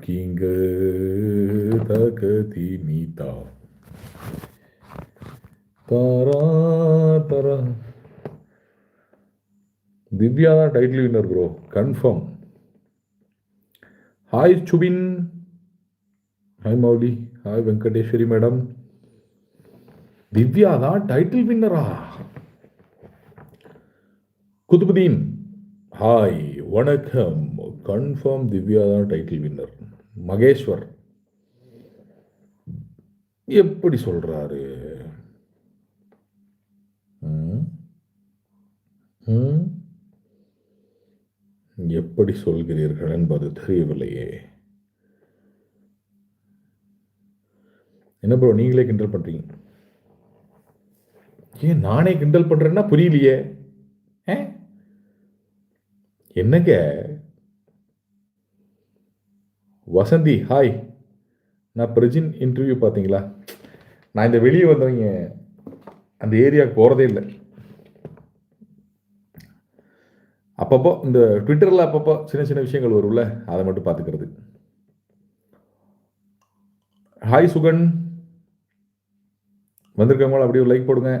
இருக்கீங்க தகதிமிதா தாரா தரா. திவ்யா தான் title winner bro confirm hi Subin hi Mouli hi Venkateswari madam Divya தான் டைட்டில் வின்னரா குதுபுதீன். ஹாய் வணக்கம். கன்ஃபார்ம் திவ்யா தான் டைட்டில் வின்னர் மகேஸ்வர் எப்படி சொல்றாரு ம்? ம்? எப்படி சொல்கிறீர்கள் என்பது தெரியவில்லையே என்ன ப்ரோ நீங்களே கிண்டல் பண்றீங்க ஏன் நானே கிண்டல் பண்றேன்னா புரியலையே ஆ? என்னங்க வசந்தி ஹாய் நான் பிரஜின் இன்டர்வியூ பார்த்தீங்களா? நான் இந்த வெளியே வந்தவங்க அந்த ஏரியாவுக்கு போகிறதே இல்லை. அப்பப்போ இந்த ட்விட்டரில் அப்பப்போ சின்ன சின்ன விஷயங்கள் வரும்ல அதை மட்டும் பார்த்துக்கிறது. ஹாய் சுகன் வந்திருக்கவங்களும் அப்படியே ஒரு லைக் போடுங்க.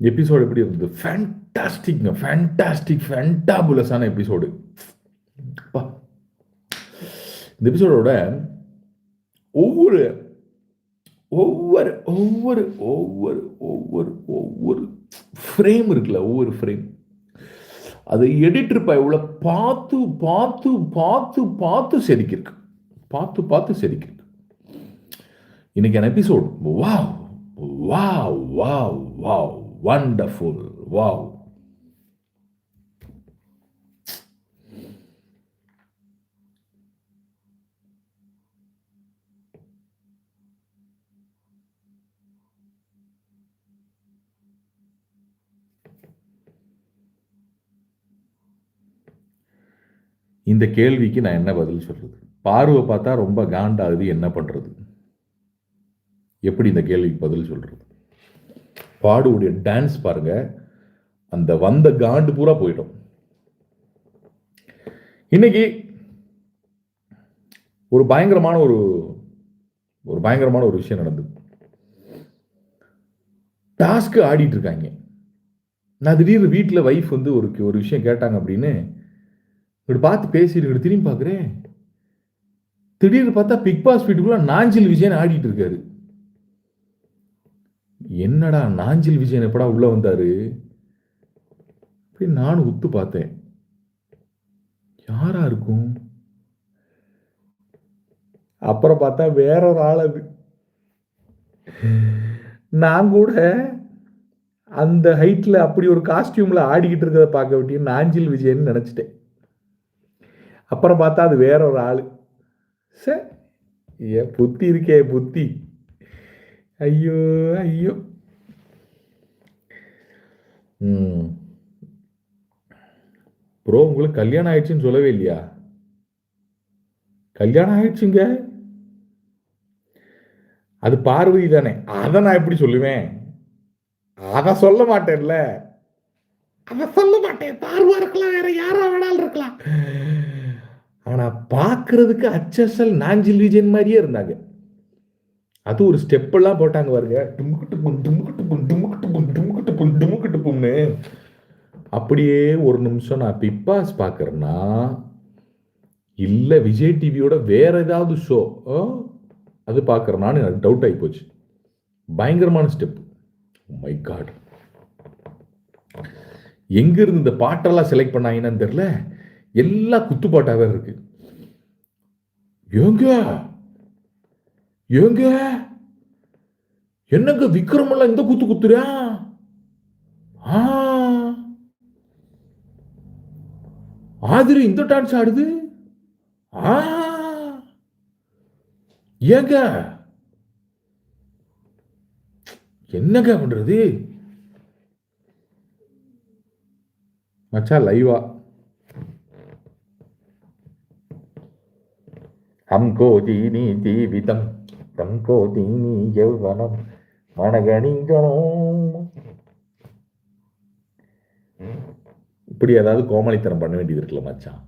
எபிசோடு எப்படி இருந்தது? ஃபேண்டாஸ்டிக்ங்க ஃபேண்டாஸ்டிக் ஃபேண்டாபுலஸான எபிசோடு அப்பா இந்த எபிசோடோட ஒவ்வொரு ஒவ்வொரு ஒவ்வொரு ஒவ்வொரு ஒவ்வொரு ஒவ்வொரு ஃப்ரேம் இருக்குல்ல ஒவ்வொரு ஃப்ரேம் அது எடிட்டர் பா இவ்வளோ பார்த்து பார்த்து பார்த்து பார்த்து செதுக்கியிருக்கு. பார்த்து பார்த்து செதுக்கியிருக்கு. இன்னைக்கான episode wow wow wow wow wonderful wow இந்த கேள்விக்கு நான் என்ன பதில் சொல்றது? பார்வை பார்த்தா ரொம்ப காண்டாகுது என்ன பண்ணுறது எப்படி இந்த கேள்விக்கு பதில் சொல்கிறது பாடுவுடைய டான்ஸ் பாருங்க. அந்த வந்த காண்டு பூரா போயிடும். இன்னைக்கு ஒரு பயங்கரமான ஒரு ஒரு பயங்கரமான ஒரு விஷயம் நடந்தது. டாஸ்க்கு ஆடிட்டு இருக்காங்க. நான் திடீர்னு வீட்டில் வைஃப் வந்து ஒரு ஒரு விஷயம் கேட்டாங்க அப்படின்னு இப்படி பார்த்து பேசிட்டு திரும்பி பார்க்குறேன். திடீர்னு பார்த்தா பிக் பாஸ் வீட்டுக்குள்ள நாஞ்சில் விஜயன் ஆடிட்டு இருக்காரு. என்னடா நாஞ்சில் விஜயன் எப்படா உள்ள வந்தாரு? அப்படி நானும் உத்து பார்த்தேன். யாரா இருக்கும்? அப்புறம் பார்த்தா வேற ஒரு ஆள் அது. நான் கூட அந்த ஹைட்ல அப்படி ஒரு காஸ்டியூம்ல ஆடிக்கிட்டு இருக்கிறத பார்க்க வேண்டிய நாஞ்சில் விஜயன் நினைச்சிட்டேன். அப்புறம் பார்த்தா அது வேற ஒரு ஆள். சே ஏன் புத்தி இருக்கே புத்தி. ஐயோ ஐயோ. ப்ரோ உங்களுக்கு கல்யாணம் ஆயிடுச்சுன்னு சொல்லவே இல்லையா? கல்யாணம் ஆயிடுச்சுங்க. அது பார்வதி தானே. அதை நான் எப்படி சொல்லுவேன்? அதை சொல்ல மாட்டேன்ல. அதை சொல்ல மாட்டேன். பார்வா இருக்கலாம் வேற யாரா வேணாலும் இருக்கலாம். ஆனால் பார்க்குறதுக்கு அச்சசல் நாஞ்சில் விஜயன் மாதிரியே இருந்தாங்க. அது ஒரு ஸ்டெப் எல்லாம் போட்டாங்க பாருங்க. டுமுக்கிட்டு பும் டுமுக்கிட்டு பும் டுமுக்கிட்டு பும் டுமுக்கிட்டு பும் டுமுக்கிட்டு பும்னு அப்படியே ஒரு நிமிஷம் நான் பிப்பாஸ் பார்க்கறேன்னா இல்லை விஜய் டிவியோட வேற ஏதாவது ஷோ அது பார்க்கறனான்னு எனக்கு டவுட் ஆகி போச்சு. பயங்கரமான ஸ்டெப் மை oh காட் எங்க இருந்து இந்த பாட்டெல்லாம் செலக்ட் பண்ணாங்கன்னு தெரியல? எல்லாம் குத்துப்பாட்டாகவே இருக்கு. ஏங்க? ஏங்க? என்னங்க விக்ரம் எல்லாம் இந்த குத்து குத்துறா? ஆதிரி இந்த டான்ஸ் ஆடுது? ஆ. ஏங்க? என்னங்க பண்றது? மச்சா லைவா హంకో దీని జీవితం తంకో దీని యౌవనం மனகணிகணும் இப்படி ஏதாவது கோமளித்தனம் பண்ண வேண்டியது இருக்குல்ல மச்சான்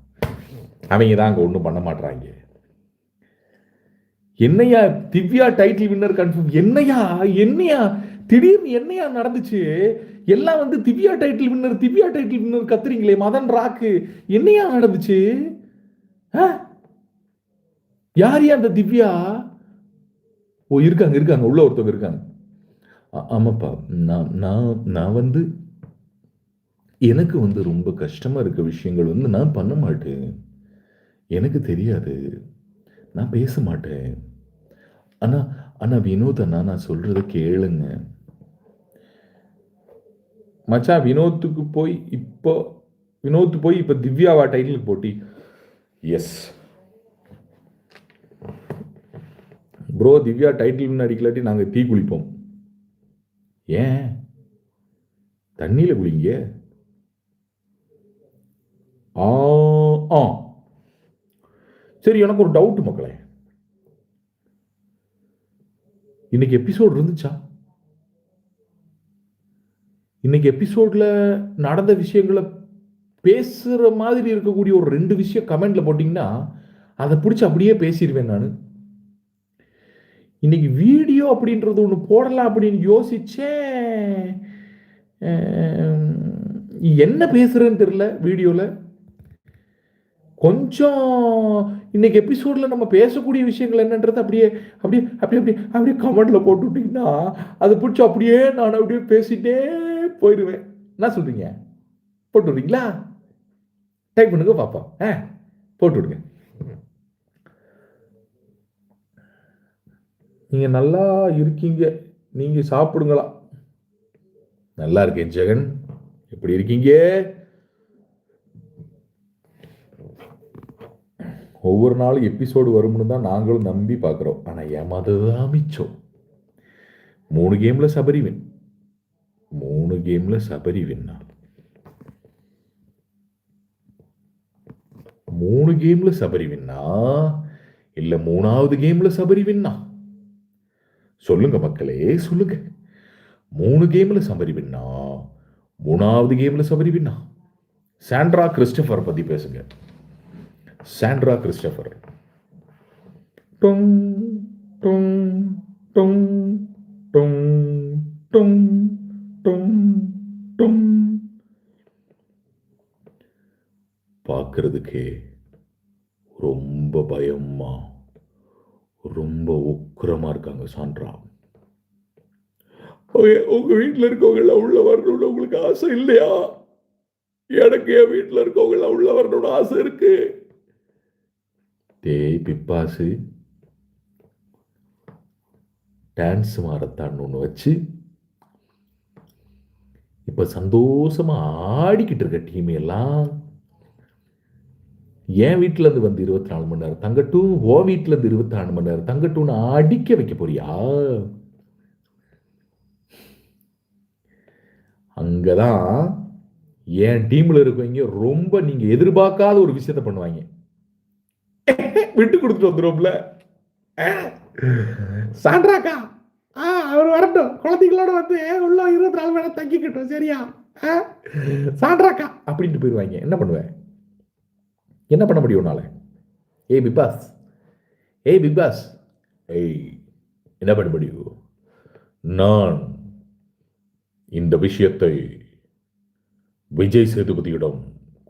அவங்க தான் அங்கே ஒன்றும் பண்ண மாட்றாங்க என்னையா திவ்யா டைட்டில் வின்னர் கன்ஃபார்ம் என்னையா என்னையா திடீர்னு என்னையா நடந்துச்சு எல்லாம் வந்து Divya title winner Divya title winner கத்துறீங்களே Madan ராக்கு என்னையா நடந்துச்சு ஆ? யார் யா அந்த திவ்யா? ஓ இருக்காங்க இருக்காங்க. உள்ள ஒருத்தவங்க இருக்காங்க. ஆமாப்பா. நான் நான் நான் வந்து எனக்கு வந்து ரொம்ப கஷ்டமாக இருக்க விஷயங்கள் வந்து நான் பண்ண மாட்டேன். எனக்கு தெரியாது. நான் பேச மாட்டேன். ஆனால் ஆனால் வினோத் அண்ணா நான் சொல்கிறத கேளுங்க. மச்சான் வினோத்துக்கு போய் இப்போ வினோத் போய் இப்போ திவ்யாவா டைட்டிலுக்கு போட்டி? எஸ் ப்ரோ திவ்யா டைட்டில் அடிக்கலாட்டி நாங்கள் தீ குளிப்போம். ஏன்? தண்ணியில் குளிங்க? ஆ ஆ. சரி எனக்கு ஒரு டவுட் மக்களே. இன்னைக்கு எபிசோடு இருந்துச்சா? இன்னைக்கு எபிசோடில் நடந்த விஷயங்களை பேசுகிற மாதிரி இருக்கக்கூடிய ஒரு ரெண்டு விஷயம் கமெண்டில் போட்டிங்கன்னா அதை பிடிச்சி அப்படியே பேசிடுவேன் நான். இன்னைக்கு வீடியோ அப்படின்றது ஒன்று போடலாம் அப்படின்னு யோசிச்சேன் என்ன பேசுறேன்னு தெரியல வீடியோவில் கொஞ்சம் இன்னைக்கு எபிசோடில் நம்ம பேசக்கூடிய விஷயங்கள் என்னன்றது அப்படியே அப்படியே அப்படியே அப்படியே அப்படியே கமெண்டில் போட்டு விட்டிங்கன்னா அது பிடிச்சி அப்படியே நான் அப்படியே பேசிட்டே போயிடுவேன் என்ன சொல்கிறீங்க போட்டு விடுறீங்களா? டைப் பண்ணுங்க பார்ப்போம். ஆ போட்டு விடுங்க. நீங்க நல்லா இருக்கீங்க. நீங்க சாப்பிடுங்களா? நல்லா இருக்கேன் ஜெகன். எப்படி இருக்கீங்க? ஒவ்வொரு நாளும் எபிசோடு வரும்னு தான் நாங்களும் நம்பி பார்க்குறோம். ஆனால் ஏமாந்ததுதான் மிச்சம். மூணு கேமில் சபரி வின் மூணு கேமில் சபரி வின்னா மூணு கேம்ல சபரி வின்னா மூணாவது கேம்ல சபரி வின்னா சொல்லுங்க மக்களே சொல்லுங்க. மூணு கேமில் சமரி வின்னா மூணாவது கேமில் சமரி வின்னா? சாண்ட்ரா கிறிஸ்டபர் பத்தி பேசுங்க. Sandra Christopher. டொங் டொங் டொங் டொங் டொங் டொங் டொங் பார்க்கறதுக்கே ரொம்ப பயமா ரொம்ப உக்கிரமா இருக்காங்க சான்றா உங்க- வீட்டில் இருக்கவங்கள உள்ள வரணும்னு உங்களுக்கு ஆசை இல்லையா? எனக்கு என் வீட்டில் இருக்கவங்கள உள்ள வரணும்னு ஆசை இருக்கு. டேய் பிப்பாசு. டான்ஸ் மாரத்தான் ஒன்று வச்சு இப்போ சந்தோஷமாக ஆடிக்கிட்டு இருக்க டீம் எல்லாம் என் வீட்டிலேருந்து வந்து இருபத்தி நாலு மணி நேரம். தங்கட்டும் ஓ வீட்டிலேருந்து இருபத்தி நாலு மணி நேரம். தங்கட்டும்னு அடிக்க வைக்க போறியா? அங்கதான் என் டீம்ல இருக்கவங்க ரொம்ப நீங்க எதிர்பார்க்காத ஒரு விஷயத்த பண்ணுவாங்க. விட்டு கொடுத்துட்டு வந்துடும்ல சாண்ட்ராக்கா? ஆ அவர் வரட்டும். குழந்தைங்களோட வந்து உள்ள இருபத்தி நாலு மணி நேரம் தங்கிக்கிட்டோம் சரியா? ஆ? சாண்ட்ராக்கா? அப்படின்ட்டு போயிடுவாங்க என்ன பண்ணுவேன்? என்ன பண்ண முடியும் உன்னால? ஏய் பிக் பாஸ். ஏய் பிக் பாஸ். ஏய் என்ன பண்ண முடியும்? நான் இந்த விஷயத்தை விஜய் சேதுபதியிடம்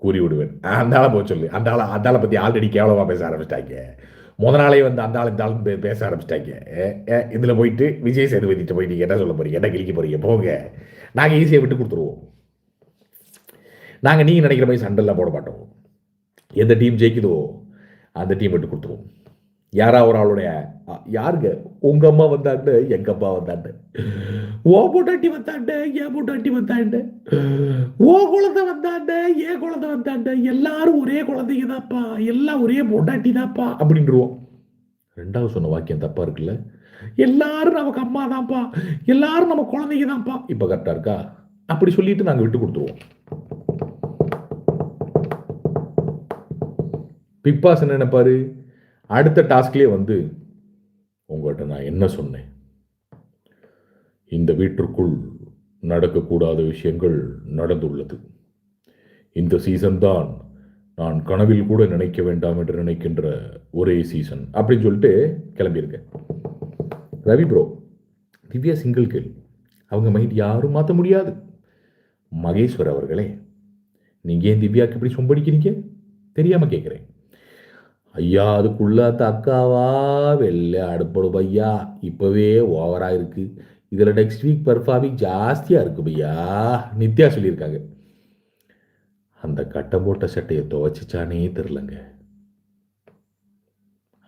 கூறிவிடுவேன். அந்த ஆளை போக சொல்லு. அந்த ஆளை அந்த ஆளை பற்றி ஆல்ரெடி கேவலமாக பேச ஆரம்பிச்சிட்டாங்க. முத நாளே வந்து அந்த ஆள் இந்த ஆள் பேச ஆரம்பிச்சிட்டாங்க. இதில் போயிட்டு விஜய் சேதுபதிட்டு போய் நீங்கள் என்ன சொல்ல போறீங்க? என்ன கிழிக்க போறீங்க? போங்க. நாங்கள் ஈஸியாக விட்டு கொடுத்துருவோம். நாங்கள் நீங்கள் நினைக்கிற மாதிரி சண்டெல்லாம் போட மாட்டோம். எந்த டீம் ஜெயிக்குதோ அந்த டீம் விட்டு கொடுத்துருவோம். யாரா ஒரு ஆளுடைய யாருங்க? உங்க அம்மா வந்தாண்டு எங்க அப்பா வந்தாண்டு. ஓ பொட்டாட்டி வந்தாண்டு ஏன் பொட்டாட்டி வந்தாண்டு. ஓ குழந்தை வந்தாண்டு ஏன் குழந்தை வந்தாண்டு. எல்லாரும் ஒரே குழந்தைங்க தான்ப்பா. எல்லாம் ஒரே பொட்டாட்டி தான்ப்பா. அப்படின்றவோம். ரெண்டாவது சொன்ன வாக்கியம் தப்பா இருக்குல்ல? எல்லாரும் நமக்கு அம்மா தான்ப்பா. எல்லாரும் நம்ம குழந்தைங்க தான்ப்பா. இப்போ கரெக்டா இருக்கா? அப்படி சொல்லிட்டு நாங்கள் விட்டு கொடுத்துருவோம். பிக் பாஸ் என்ன நினைப்பாரு? அடுத்த டாஸ்க்லேயே வந்து உங்கள்கிட்ட நான் என்ன சொன்னேன்? இந்த வீட்டிற்குள் நடக்கக்கூடாத விஷயங்கள் நடந்துள்ளது. இந்த சீசன் தான் நான் கனவில் கூட நினைக்க வேண்டாம் என்று நினைக்கின்ற ஒரே சீசன் அப்படின்னு சொல்லிட்டு கிளம்பியிருக்கேன். Ravi bro Divya single girl அவங்க மைண்ட் யாரும் மாற்ற முடியாது. மகேஸ்வர் அவர்களே நீங்கள் ஏன் திவ்யாவுக்கு இப்படி சொம்படிக்கிறீங்க? தெரியாமல் கேட்குறேன் ஐயா அதுக்குள்ள அந்த அக்காவா? வெள்ளை அடுப்படும் ஐயா இப்போவே ஓவராக இருக்கு இதில் நெக்ஸ்ட் வீக் பர்ஃபார்மிங் ஜாஸ்தியாக இருக்கு ஐயா நித்யா சொல்லியிருக்காங்க. அந்த கட்டம் போட்ட சட்டையை துவைச்சிச்சானே தெரிலங்க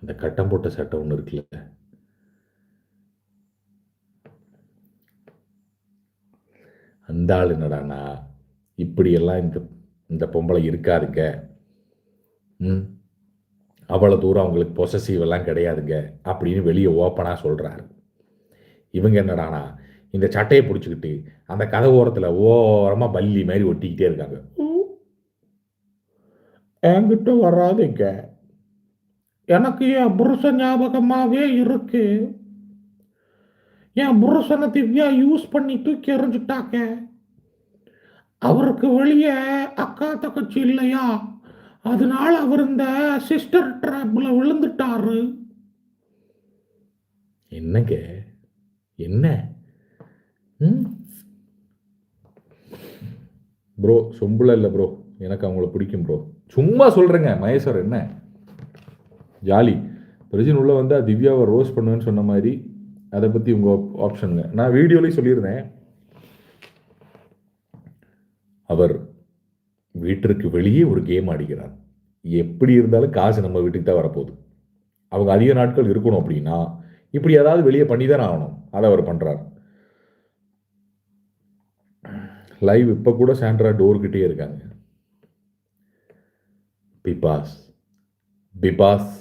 அந்த கட்டம் போட்ட சட்டை ஒன்று இருக்குல்ல. அந்த ஆள் என்னடானா இப்படியெல்லாம் இந்த இந்த பொம்பளை இருக்காதுங்க. ம்? அவ்வளோ தூரம் அவங்களுக்கு பொசசிவ் எல்லாம் கிடையாதுங்க அப்படின்னு வெளியே ஓப்பனாக சொல்கிறாரு இவங்க என்னடானா இந்த சட்டையை பிடிச்சிக்கிட்டு அந்த கதை ஓரத்தில் ஓரமாக பல்லி மாதிரி ஒட்டிக்கிட்டே இருக்காங்க. என்கிட்ட வராதுங்க. எனக்கு என் புருஷன் ஞாபகமாகவே இருக்கு. என் புருஷனை திவ்யா யூஸ் பண்ணி தூக்கி எறிஞ்சுட்டாங்க. அவருக்கு வெளியே அக்கா தங்கச்சி இல்லையா? அதனால அவர் இந்த சிஸ்டர் ட்ராப்பில் விழுந்துட்டாரு. என்னங்க? என்ன? ப்ரோ சொம்புல இல்லை ப்ரோ. எனக்கு அவங்கள பிடிக்கும் ப்ரோ. சும்மா சொல்கிறேங்க மகேஸ்வர் என்ன? ஜாலி. பிரஜின் உள்ள வந்தால் திவ்யாவை ரோஸ் பண்ணுவேன்னு சொன்ன மாதிரி அதை பற்றி உங்கள் ஆப்ஷனுங்க நான் வீடியோலேயும் சொல்லியிருந்தேன். அவர் வீட்டிற்கு வெளியே ஒரு கேம் ஆடுகிறார் எப்படி இருந்தாலும் காசு நம்ம வீட்டுக்கு தான் வரப்போகுது. அவங்க அதிக நாட்கள் இருக்கணும் அப்படின்னா இப்படி ஏதாவது வெளியே பண்ணி தான் ஆகணும். அதை அவர் பண்ணுறார் லைவ் இப்போ கூட சாண்ட்ரா டோர்கிட்டே இருக்காங்க. பிபாஸ் பிபாஸ்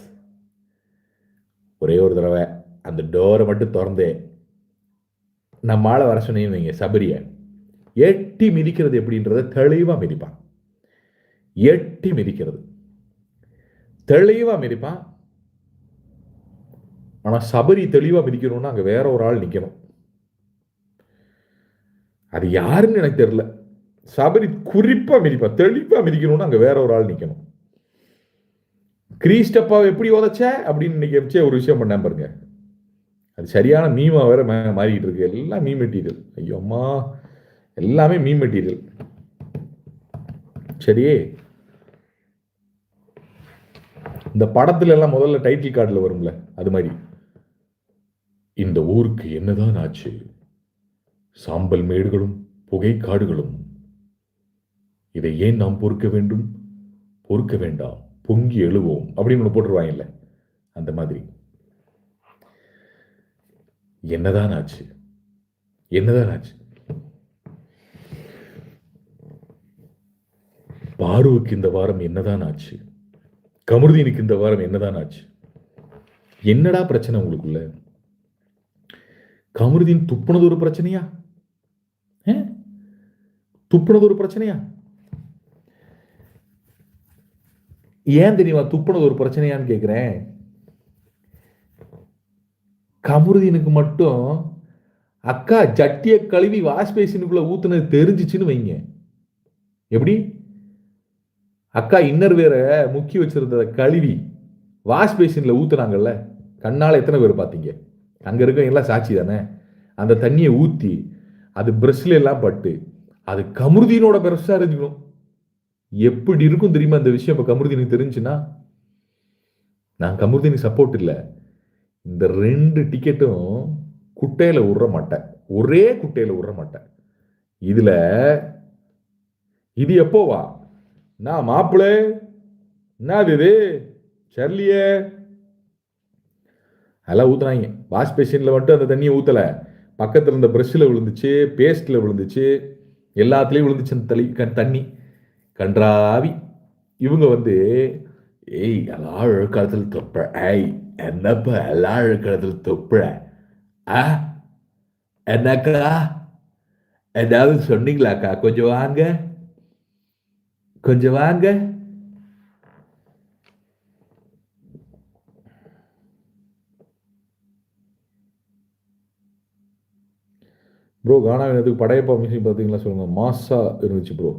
ஒரே ஒரு தடவை அந்த டோரை மட்டும் திறந்தே நம்மால வர சொன்னீங்க வைங்க சபரிய. எட்டி மிதிக்கிறது எப்படின்றத தெளிவாக மிதிப்பான். எட்டி மிதிக்கிறது. தெளிவாக மிதிப்பான். ஆனால் சபரி தெளிவாக மிதிக்கணும்னா அங்கே வேற ஒரு ஆள் நிற்கணும் அது யாருன்னு எனக்கு தெரியல. சபரி குறிப்பாக மிதிப்பா தெளிவாக மிதிக்கணும்னா அங்கே வேற ஒரு ஆள் நிற்கணும் கிரீஸ்டப்பாவை எப்படி உதச்ச அப்படின்னு இன்னைக்கு ஒரு விஷயம் பண்ணேன் பாருங்க. அது சரியான மீமா வேற மா- மாறிக்கிட்டு இருக்கு. எல்லாம் மீ மெட்டீரியல் ஐயோ அம்மா. எல்லாமே மீ மெட்டீரியல் சரி இந்த படத்துல எல்லாம் முதல்ல டைட்டில் கார்டில் வரும்ல அது மாதிரி. இந்த ஊருக்கு என்னதான் ஆச்சு? சாம்பல் மேடுகளும் புகை காடுகளும். இதை ஏன் நாம் பொறுக்க வேண்டும்? பொறுக்க வேண்டாம் பொங்கி எழுவோம் அப்படின்னு ஒன்று போட்டுருவாங்கல்ல அந்த மாதிரி. என்னதான் ஆச்சு? என்னதான் ஆச்சு? பாருவுக்கு இந்த வாரம் என்னதான் ஆச்சு? கமருதீனுக்கு இந்த வாரம் என்னதான் ஆச்சு? என்னடா பிரச்சனை உங்களுக்குள்ள? கமருதீன் துப்புனது ஒரு பிரச்சனையா? ஆ? துப்புனது ஒரு பிரச்சனையா? ஏன் தெரியுமா துப்புனது ஒரு பிரச்சனையான்னு கேட்குறேன் கமருதீனுக்கு மட்டும் அக்கா ஜட்டியை கழுவி வாஷ் பேசினுக்குள்ள ஊத்துனது தெரிஞ்சிச்சுன்னு வைங்க. எப்படி? அக்கா இன்னர் வேற முக்கி வச்சிருந்ததை கழுவி வாஷ் பேசினில் ஊத்துனாங்கல்ல? கண்ணால் எத்தனை பேர் பார்த்தீங்க? அங்கே இருக்க எல்லாம் சாட்சி தானே? அந்த தண்ணியை ஊற்றி அது பிரஷ்ல எல்லாம் பட்டு அது கமுருதீனோட பெருசாக இருந்துக்கணும். எப்படி இருக்கும் தெரியுமா அந்த விஷயம்? இப்போ கமுருதீனுக்கு தெரிஞ்சுன்னா நான் கமுருதீனுக்கு சப்போர்ட் இல்லை. இந்த ரெண்டு டிக்கெட்டும் குட்டையில் விடுற மாட்டேன். ஒரே குட்டையில் விடுற மாட்டேன். இதில் இது எப்போவா? நான் மாப்பிள்ளை என்னது இது? சர்லியே அதெல்லாம் ஊற்றுனாங்க வாஷ் பேஷனில் மட்டும் அந்த தண்ணியை ஊற்றலை பக்கத்தில் இருந்த ப்ரெஷ்ஷில் விழுந்துச்சு பேஸ்ட்டில் விழுந்துச்சு. எல்லாத்துலேயும் விழுந்துச்சு அந்த தளி கண் தண்ணி. கன்றாவி. இவங்க வந்து ஏய் எல்லா அழுக்காலத்தில் தொப்புற ஏய் என்னப்பா எல்லா அழுக்காலத்தில் தொப்புற ஆ? என்னக்கா? ஏதாவது சொன்னீங்களாக்கா? கொஞ்சம் வாங்க. கொஞ்சம் வாங்க. ப்ரோ கானா வினத்துக்கு படையப்பா மியூசிக் பார்த்தீங்களா சொல்லுங்க. மாசா இருந்துச்சு ப்ரோ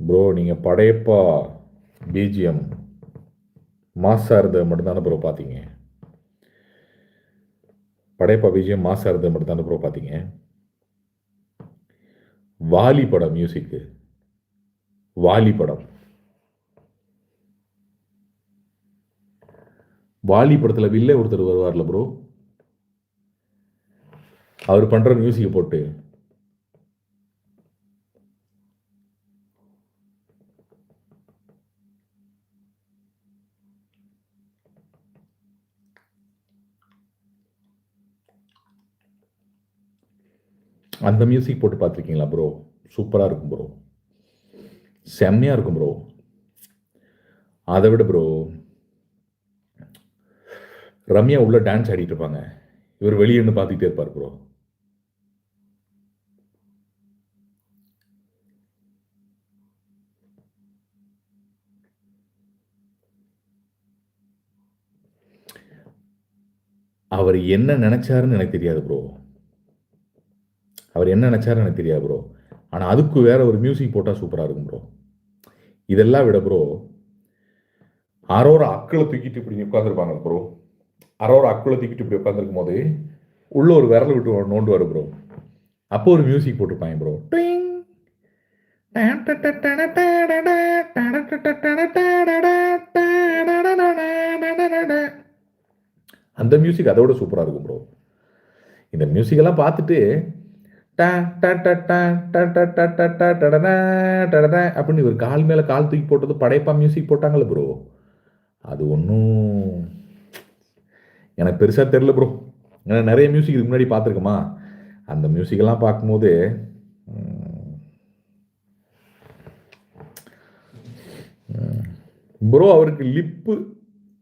ப்ரோ நீங்கள் படையப்பா பிஜிஎம் மாசா இருந்தது மட்டும்தானே ப்ரோ பார்த்தீங்க? படையப்பா விஜயம் மாசா இருந்தது மட்டும்தானே ப்ரோ பார்த்தீங்க வாலி படம் மியூசிக்கு வாலி படம். வாலி படத்தில் வில்லே ஒருத்தர் வருவார்ல ப்ரோ அவர் பண்ணுற மியூசிக்கை போட்டு. அந்த மியூசிக் போட்டு பார்த்துருக்கீங்களா ப்ரோ சூப்பராக இருக்கும் ப்ரோ செம்மையாக இருக்கும் ப்ரோ அதை விட ப்ரோ ரம்யா உள்ள டான்ஸ் ஆடிட்டு இருப்பாங்க. இவர் வெளியே இருந்து பார்த்துக்கிட்டே இருப்பார் ப்ரோ அவர் என்ன நினைச்சாருன்னு எனக்கு தெரியாது ப்ரோ அவர் என்ன நினச்சாரு எனக்கு தெரியாது ப்ரோ ஆனால் அதுக்கு வேற ஒரு மியூசிக் போட்டால் சூப்பராக இருக்கும் ப்ரோ இதெல்லாம் விட ப்ரோ அரோர அக்களை தூக்கிட்டு இப்படி உட்காந்துருப்பாங்க ப்ரோ அரோர அக்குளை தூக்கிட்டு இப்படி உட்காந்துருக்கும் போது உள்ள ஒரு விரல் விட்டு நோண்டு வரும் ப்ரோ அப்போ ஒரு மியூசிக் போட்டிருப்பாங்க ப்ரோ அந்த மியூசிக் அதோட சூப்பராக இருக்கும் ப்ரோ இந்த மியூசிக்கெல்லாம் பார்த்துட்டு அப்படின்னு ஒரு கால் மேலே கால் தூக்கி போட்டது படைப்பா மியூசிக் போட்டாங்கல்ல ப்ரோ அது ஒன்றும் எனக்கு பெருசாக தெரில ப்ரோ ஏன்னா நிறைய மியூசிக் இதுக்கு முன்னாடி பார்த்துருக்கோமா அந்த மியூசிக்கெல்லாம் பார்க்கும்போது ப்ரோ அவருக்கு லிப்பு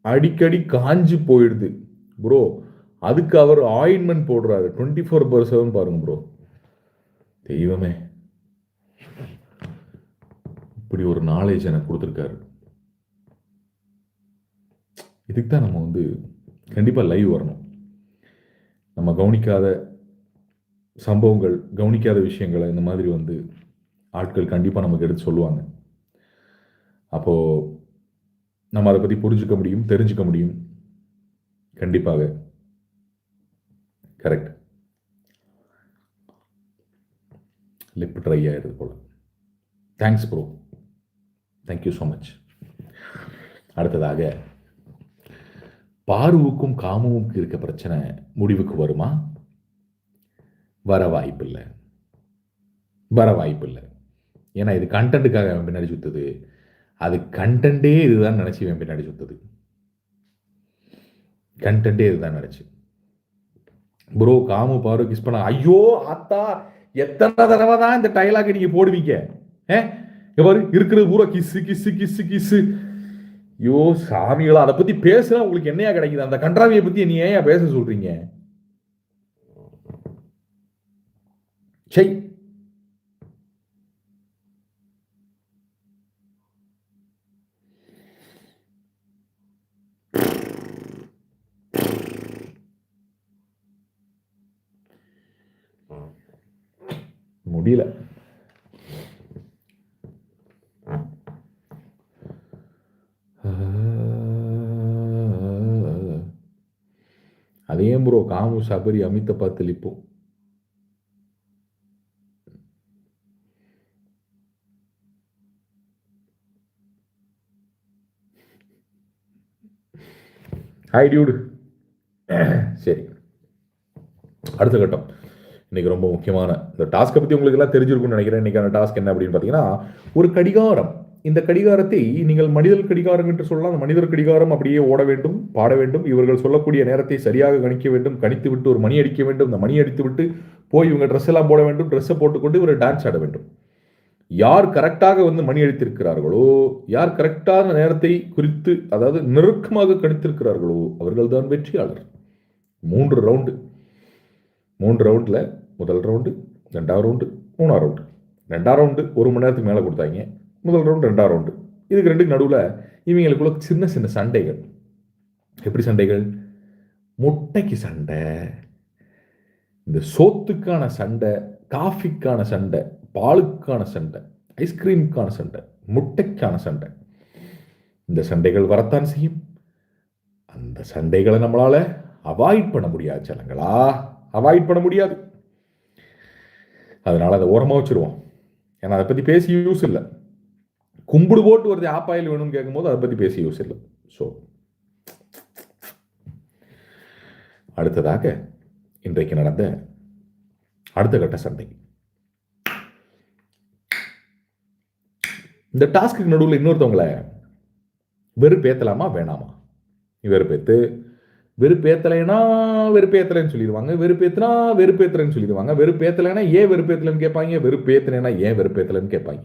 அடிக்கடி காஞ்சி போயிடுது ப்ரோ அதுக்கு அவர் ஆயின்மெண்ட் போடுறாரு டுவெண்ட்டி ஃபோர் பர் செவன் பாருங்க ப்ரோ தெய்வமே. இப்படி ஒரு நாலேஜ் எனக்கு கொடுத்துருக்காரு. இதுக்கு தான் நம்ம வந்து கண்டிப்பாக லைவ் வரணும். நம்ம கவனிக்காத சம்பவங்கள் கவனிக்காத விஷயங்களை இந்த மாதிரி வந்து ஆட்கள் கண்டிப்பாக நமக்கு எடுத்து சொல்லுவாங்க. அப்போது நம்ம அதை பற்றி புரிஞ்சுக்க முடியும் தெரிஞ்சுக்க முடியும். கண்டிப்பாக. கரெக்ட் லிப் ட்ரை ஆகிடுது போல். Thanks bro thank you so much அடுத்ததாக பார்வுக்கும் காமவுக்கும் இருக்க பிரச்சனை முடிவுக்கு வருமா? வர வாய்ப்பில்லை. வர வாய்ப்பில்லை. ஏன்னா இது கண்டென்ட்டுக்காக அவன் பின்னாடி சுத்துது. அது கண்டென்ட்டே இதுதான் நினச்சி இவன் பின்னாடி சுத்துது. கண்டென்ட்டே இதுதான் நினச்சி. ப்ரோ காமு பாரு கிஸ் பண்ண. ஐயோ ஆத்தா! எத்தனை தடவை தான் இந்த டைலாக் நீங்க போடுவீங்க? எவர் பாரு இருக்கிறது பூரா கிஸ்ஸு கிசு கிஸ்ஸு கிஸ்ஸு ஐயோ சாமிகளா அதை பத்தி பேசுனா உங்களுக்கு என்னையா கிடைக்குது? அந்த கன்றாவியை பத்தி நீ ஏன் பேச சொல்றீங்க? சரி முடியல அதே ப்ரோ காமு சபரி அமித்த பார்த்து லிப்போம் ஹாய் டியூடு சரி அடுத்த கட்டம் இன்றைக்கி ரொம்ப முக்கியமான இந்த டாஸ்க்கை பற்றி உங்களுக்கு எல்லாம் தெரிஞ்சிருக்கும்னு நினைக்கிறேன். இன்றைக்கான டாஸ்க் என்ன அப்படின்னு பார்த்தீங்கன்னா ஒரு கடிகாரம். இந்த கடிகாரத்தை நீங்கள் மனிதர் கடிகாரம் என்று சொல்லலாம். அந்த மனிதர் கடிகாரம் அப்படியே ஓட வேண்டும் பாட வேண்டும். இவர்கள் சொல்லக்கூடிய நேரத்தை சரியாக கணிக்க வேண்டும் கணித்து விட்டு ஒரு மணி அடிக்க வேண்டும். இந்த மணி அடித்து விட்டு போய் இவங்க ட்ரெஸ் எல்லாம் போட வேண்டும். ட்ரெஸ்ஸை போட்டுக்கொண்டு இவர் டான்ஸ் ஆட வேண்டும். யார் கரெக்டாக வந்து மணி அடித்திருக்கிறார்களோ யார் கரெக்டான நேரத்தை குறித்து அதாவது நெருக்கமாக கணித்திருக்கிறார்களோ அவர்கள் தான் வெற்றியாளர். மூன்று ரவுண்டு மூன்று ரவுண்டில் முதல் ரவுண்டு ரெண்டாவது ரவுண்டு மூணாவது ரவுண்டு ரெண்டாவது ரவுண்டு ஒரு மணி நேரத்துக்கு மேலே கொடுத்தாங்க. முதல் ரவுண்டு ரெண்டாவது ரவுண்டு இதுக்கு ரெண்டுக்கு நடுவில் இவங்களுக்குள்ள சின்ன சின்ன சண்டைகள். எப்படி சண்டைகள்? முட்டைக்கு சண்டை இந்த சோத்துக்கான சண்டை காஃபிக்கான சண்டை பாலுக்கான சண்டை ஐஸ்கிரீமுக்கான சண்டை முட்டைக்கான சண்டை. இந்த சண்டைகள் வரத்தான் செய்யும். அந்த சண்டைகளை நம்மளால் அவாய்ட் பண்ண முடியாது சிலங்களா அவாய்ட் பண்ண முடியாது. அதனால அதை ஓரமாக வச்சிருவோம். ஏன்னா அதை பற்றி பேசி யூஸ் இல்லை. கும்பிடு போட்டு வருது ஆப்பாயில் வேணும்னு கேட்கும்போது அதை பற்றி பேசி யூஸ் இல்லை. ஸோ அடுத்ததாக இன்றைக்கு நடந்த அடுத்த கட்ட சண்டை இந்த டாஸ்க்கு நடுவில் இன்னொருத்தவங்களை வெறுப்பேற்றலாமா வேணாமா? வெறுப்பேற்று வெறுப்பேத்தலைன்னா வெறுப்பேத்தலைன்னு சொல்லிடுவாங்க. வெறுப்பேத்தனா வெறுப்பேத்தலைன்னு சொல்லிடுவாங்க. வெறுப்பேத்தலைன்னா ஏன் வெறுப்பேத்தலைன்னு கேட்பாங்க? வெறுப்பேத்தலைன்னா ஏன் வெறுப்பேத்தலைன்னு கேட்பாங்க.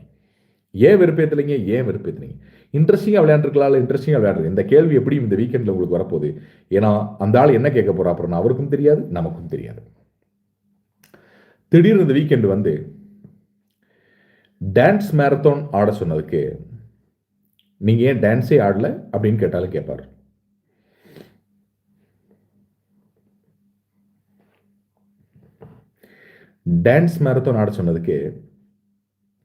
ஏன் வெறுப்பேத்தலைங்க? ஏன் வெறுப்பேத்தலைங்க? இன்ட்ரெஸ்டிங்காக விளையாண்டுருக்கலாம் இன்ட்ரெஸ்டிங்காக விளையாடுறது. இந்த கேள்வி எப்படி இந்த வீக்கெண்டில் உங்களுக்கு வரப்போகுது. ஏன்னா அந்த ஆள் என்ன கேட்க போகிறா அப்புறம் அவருக்கும் தெரியாது நமக்கும் தெரியாது. திடீர்னு இந்த வீக்கெண்டு வந்து டான்ஸ் மேரத்தான் ஆட சொன்னதுக்கு நீங்கள் ஏன் டான்ஸே ஆடலை அப்படின்னு கேட்டாலும் கேட்பார். டான்ஸ் மேரத்தான் ஆட சொன்னதுக்கு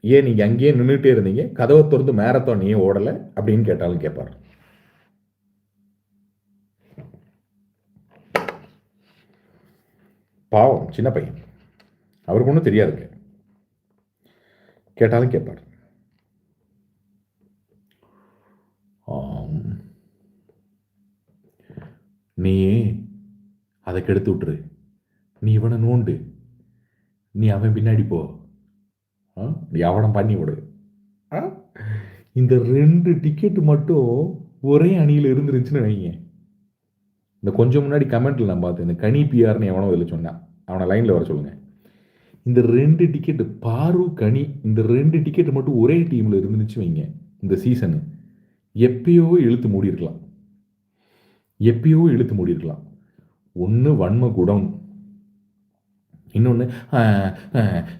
ஏன் நீங்கள் அங்கேயே நின்றுட்டே இருந்தீங்க? கதவை திறந்து மேரத்தான் ஏன் ஓடலை? அப்படின்னு கேட்டாலும் கேட்பார். பாவம் சின்ன பையன். அவருக்கு ஒன்றும் தெரியாதுங்க. கேட்டாலும் கேட்பார். நீ அதை கெடுத்து விட்டுரு. நீ இவனை நோண்டு. நீ அவன் பின்னாடி போ. நீ அவனம் பண்ணி விடு. இந்த ரெண்டு டிக்கெட்டு மட்டும் ஒரே அணியில் இருந்துருந்துச்சுன்னு வைங்க. இந்த கொஞ்சம் முன்னாடி கமெண்ட்டில் நான் பார்த்தேன். இந்த கனி பிஆர்னு எவனோ இதில் சொன்னான் அவனை லைனில் வர சொல்லுங்கள் இந்த ரெண்டு டிக்கெட்டு பாரு கனி இந்த ரெண்டு டிக்கெட்டு மட்டும் ஒரே டீமில் இருந்துச்சு வைங்க. இந்த சீசனு எப்பயோ இழுத்து மூடியிருக்கலாம். எப்பயோ இழுத்து மூடியிருக்கலாம். ஒன்று வன்ம குடம் இன்னொன்று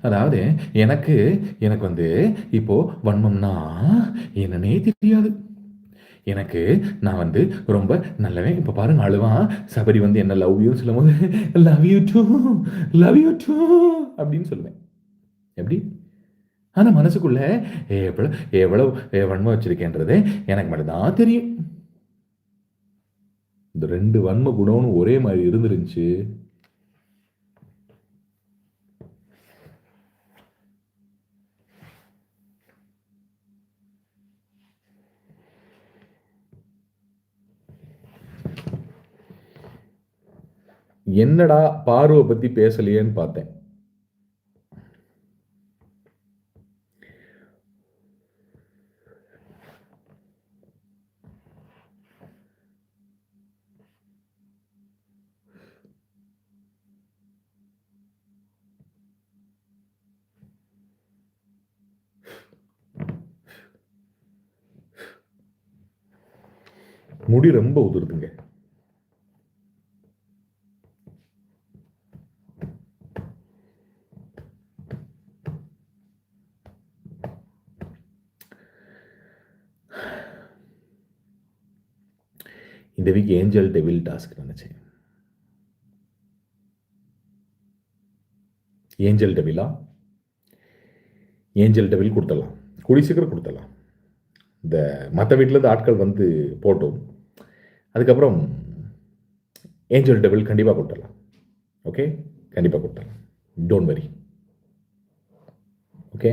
அதாவது எனக்கு எனக்கு வந்து இப்போது வன்மம்னா என்னன்னே தெரியாது. எனக்கு நான் வந்து ரொம்ப நல்லவன். இப்போ பாருங்க அழுவான். சபரி வந்து என்ன லவ் யூன்னு சொல்லும் போது love you too love you too அப்படின்னு சொல்லுவேன். எப்படி? ஆனால் மனசுக்குள்ள எவ்வளோ எவ்வளோ வன்மம் வச்சுருக்கேன்றது எனக்கு மட்டும்தான் தெரியும். இந்த ரெண்டு வன்ம குணம்னு ஒரே மாதிரி இருந்துருந்துச்சு. என்னடா பார்வை பத்தி பேசலையேன்னு பார்த்தேன். முடி ரொம்ப உதிருதுங்க. இந்த வீக் ஏஞ்சல் டெவில் டாஸ்க் நினச்சேன் ஏஞ்சல் டெவிலா ஏஞ்சல் டெவில் கொடுத்தலாம் கூடி சீக்கிரம் கொடுத்துடலாம். இந்த மற்ற வீட்டிலேருந்து ஆட்கள் வந்து போட்டோம். அதுக்கப்புறம் ஏஞ்சல் டெவில் கண்டிப்பாக கொடுத்தலாம் ஓகே கண்டிப்பாக கொடுத்தலாம் don't very okay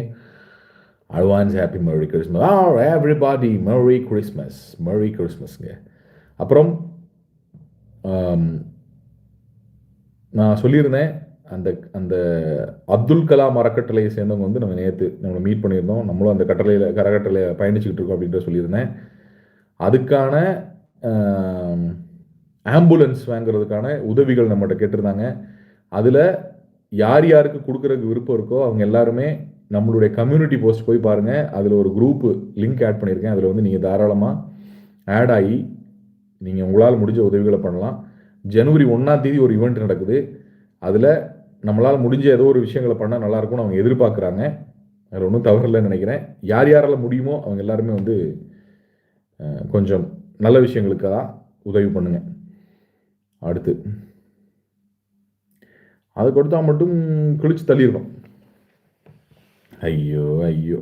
advance happy merry Christmas ah everybody merry Christmas merry கிறிஸ்மஸ்ங்க அப்புறம் நான் சொல்லியிருந்தேன் அந்த அந்த அப்துல் கலாம் அறக்கட்டளையை சேர்ந்தவங்க வந்து நம்ம நேற்று நம்ம மீட் பண்ணியிருந்தோம். நம்மளும் அந்த கட்டளையில் கரக்கட்டளையில் பயணிச்சுக்கிட்டு இருக்கோம் அப்படின்ற சொல்லியிருந்தேன். அதுக்கான ஆம்புலன்ஸ் வாங்குறதுக்கான உதவிகள் நம்மகிட்ட கேட்டிருந்தாங்க. அதில் யார் யாருக்கு கொடுக்குறதுக்கு விருப்பம் இருக்கோ அவங்க எல்லாருமே நம்மளுடைய கம்யூனிட்டி போஸ்ட் போய் பாருங்கள் அதில் ஒரு குரூப்பு லிங்க் ஆட் பண்ணியிருக்கேன். அதில் வந்து நீங்கள் தாராளமாக ஆட் ஆகி நீங்கள் உங்களால் முடிஞ்ச உதவிகளை பண்ணலாம். ஜனவரி ஒன்றாம் தேதி ஒரு ஈவெண்ட் நடக்குது. அதில் நம்மளால் முடிஞ்ச ஏதோ ஒரு விஷயங்களை பண்ணால் நல்லாயிருக்கும்னு அவங்க எதிர்பார்க்குறாங்க. அதில் ஒன்றும் தவறில்லைன்னு நினைக்கிறேன். யார் யாரால் முடியுமோ அவங்க எல்லாருமே வந்து கொஞ்சம் நல்ல விஷயங்களுக்கு தான் உதவி பண்ணுங்க. அடுத்து. அது கொடுத்தா மட்டும் கிழிச்சு தள்ளிடுவோம் ஐயோ ஐயோ.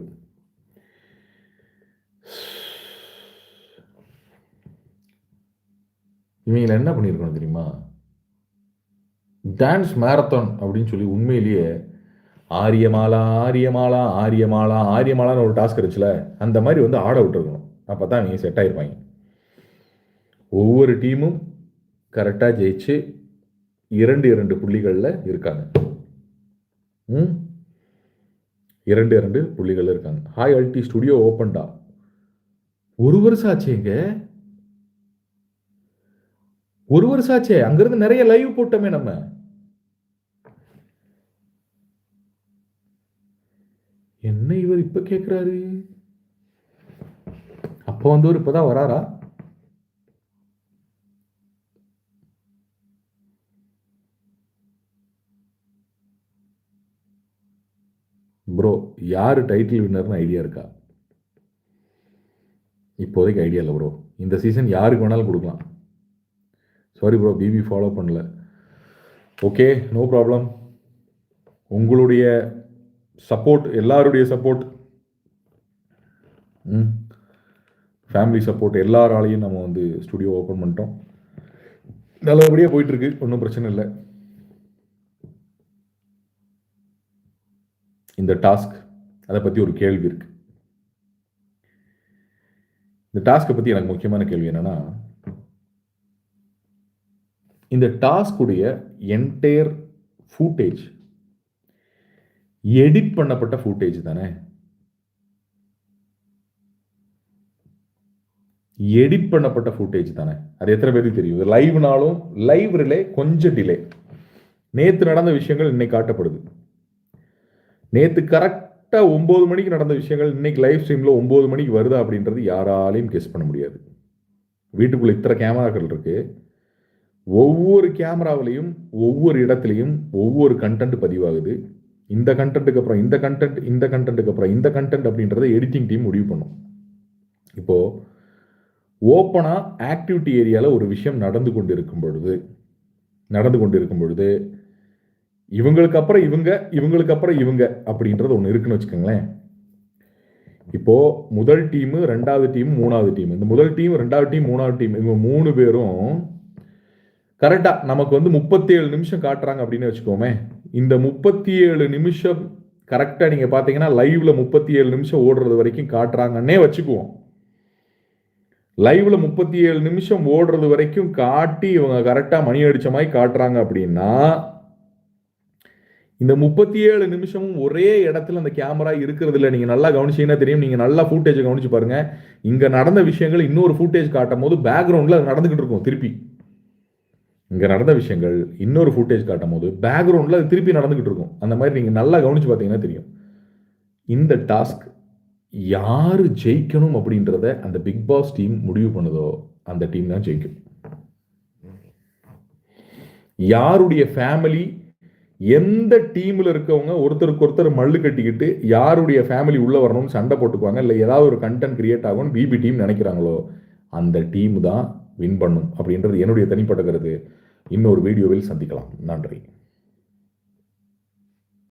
இவங்களை என்ன பண்ணியிருக்கணும் தெரியுமா? டான்ஸ் மேரத்தான் அப்படின்னு சொல்லி உண்மையிலேயே ஆரியமாலா ஆரியமாலா ஆரியமாலா ஆரியமாலான்னு ஒரு டாஸ்க் இருந்துச்சுல அந்த மாதிரி வந்து ஆட விட்டுருக்கணும். அப்போ தான் அவங்க செட் ஆகிருப்பாங்க ஒவ்வொரு டீமும் கரெக்டாக ஜெயிச்சு இரண்டு இரண்டு புள்ளிகளில் இருக்காங்க. ம்? இரண்டு இரண்டு புள்ளிகளில் இருக்காங்க. ஹாய் அல்டி ஸ்டுடியோ ஓப்பன்டா ஒரு வருஷம் ஆச்சு ஆச்சுங்க ஒரு வருஷம் ஆச்சே அங்கிருந்து நிறைய லைவ் போட்டோமே நம்ம. என்ன இவர் இப்ப கேக்குறாரு? அப்போ வந்தவர் இப்பதான் வராரா? ப்ரோ யார் டைட்டில் வின்னர்னு ஐடியா இருக்கா? இப்போதைக்கு ஐடியா இல்லை ப்ரோ இந்த சீசன் யாருக்கு வேணாலும் கொடுக்கலாம். சாரி ப்ரோ பிபி ஃபாலோ பண்ணல. ஓகே நோ ப்ராப்ளம் உங்களுடைய சப்போர்ட் எல்லாருடைய சப்போர்ட் ம். ஃபேமிலி சப்போர்ட் எல்லாராலையும் நம்ம வந்து ஸ்டுடியோ ஓப்பன் பண்ணிட்டோம். நல்லபடியாக போயிட்டுருக்கு ஒன்றும் பிரச்சனை இல்லை. இந்த டாஸ்க் அதை பற்றி ஒரு கேள்வி இருக்குது இந்த டாஸ்க்கை பற்றி எனக்கு முக்கியமான கேள்வி என்னென்னா இந்த டாஸ்க்குடைய என்டையர் ஃபூட்டேஜ் எடிட் பண்ணப்பட்ட ஃபூட்டேஜ் தானே? எடிட் பண்ணப்பட்ட ஃபுட்டேஜ் தானே? அது எத்தனை பேருக்கு தெரியும்? லைவ்னாலும் லைவ் ரிலே கொஞ்சம் டிலே நேற்று நடந்த விஷயங்கள் இன்னைக்கு காட்டப்படுது. நேற்று கரெக்டாக ஒம்பது மணிக்கு நடந்த விஷயங்கள் இன்னைக்கு லைவ் ஸ்ட்ரீமில் ஒம்பது மணிக்கு வருதா அப்படின்றது யாராலையும் கெஸ் பண்ண முடியாது. வீட்டுக்குள்ளே இத்தனை கேமராக்கள் இருக்குது ஒவ்வொரு கேமராவிலையும் ஒவ்வொரு இடத்துலையும் ஒவ்வொரு கண்டென்ட் பதிவாகுது. இந்த கண்டென்ட்டுக்கு அப்புறம் இந்த கண்டென்ட் இந்த கண்டென்ட்டுக்கு அப்புறம் இந்த கண்டென்ட் அப்படின்றத எடிட்டிங் டீம் முடிவு பண்ணும். இப்போது ஓப்பனாக ஆக்டிவிட்டி ஏரியாவில் ஒரு விஷயம் நடந்து கொண்டு இருக்கும் பொழுது நடந்து கொண்டு இருக்கும் பொழுது இவங்களுக்கு அப்புறம் இவங்க இவங்களுக்கு அப்புறம் இவங்க அப்படின்றது ஒன்று இருக்குன்னு வச்சுக்கோங்களேன். இப்போ முதல் டீமு ரெண்டாவது டீம் மூணாவது டீம் இந்த முதல் டீம் ரெண்டாவது டீம் மூணாவது டீம் இவங்க மூணு பேரும் கரெக்டாக நமக்கு வந்து முப்பத்தி ஏழு நிமிஷம் காட்டுறாங்க அப்படின்னு வச்சுக்கோமே. இந்த முப்பத்தி ஏழு நிமிஷம் கரெக்டாக நீங்கள் பார்த்தீங்கன்னா லைவ்ல முப்பத்தி ஏழு நிமிஷம் ஓடுறது வரைக்கும் காட்டுறாங்கன்னே வச்சுக்குவோம். லைவ்ல முப்பத்தி ஏழு நிமிஷம் ஓடுறது வரைக்கும் காட்டி இவங்க கரெக்டாக மணி அடிச்ச மாதிரி காட்டுறாங்க அப்படின்னா இந்த முப்பத்தி ஏழு நிமிஷமும் ஒரே இடத்துல அந்த கேமரா இருக்கிறது இல்லை. நீங்கள் நல்லா கவனிச்சீங்கன்னா தெரியும். நீங்கள் நல்லா ஃபூட்டேஜை கவனிச்சு பாருங்க. இங்கே நடந்த விஷயங்கள் இன்னொரு ஃபூட்டேஜ் காட்டும் போது பேக்ரவுண்டில் அது நடந்துகிட்டு இருக்கும் திருப்பி. இங்கே நடந்த விஷயங்கள் இன்னொரு ஃபுட்டேஜ் காட்டும் போது பேக்ரவுண்டில் அது திருப்பி நடந்துக்கிட்டு இருக்கும். அந்த மாதிரி நீங்கள் நல்லா கவனித்து பார்த்தீங்கன்னா தெரியும். இந்த டாஸ்க் யார் ஜெயிக்கணும் அப்படின்றத அந்த பிக் பாஸ் டீம் முடிவு பண்ணுதோ அந்த டீம் தான் ஜெயிக்கும். யாருடைய ஃபேமிலி எந்த டீமில் இருக்கவங்க ஒருத்தருக்கு ஒருத்தர் மல்லு கட்டிக்கிட்டு யாருடைய ஃபேமிலி உள்ளே வரணும்னு சண்டை போட்டுக்குவாங்க இல்லை ஏதாவது ஒரு கண்டென்ட் கிரியேட் ஆகும்னு பிபி டீம் நினைக்கிறாங்களோ அந்த டீம் தான் வின் பண்ணும் அப்படின்றது என்னுடைய தனிப்பட்ட கருத்து. இன்னொரு வீடியோவில் சந்திக்கலாம். நன்றி.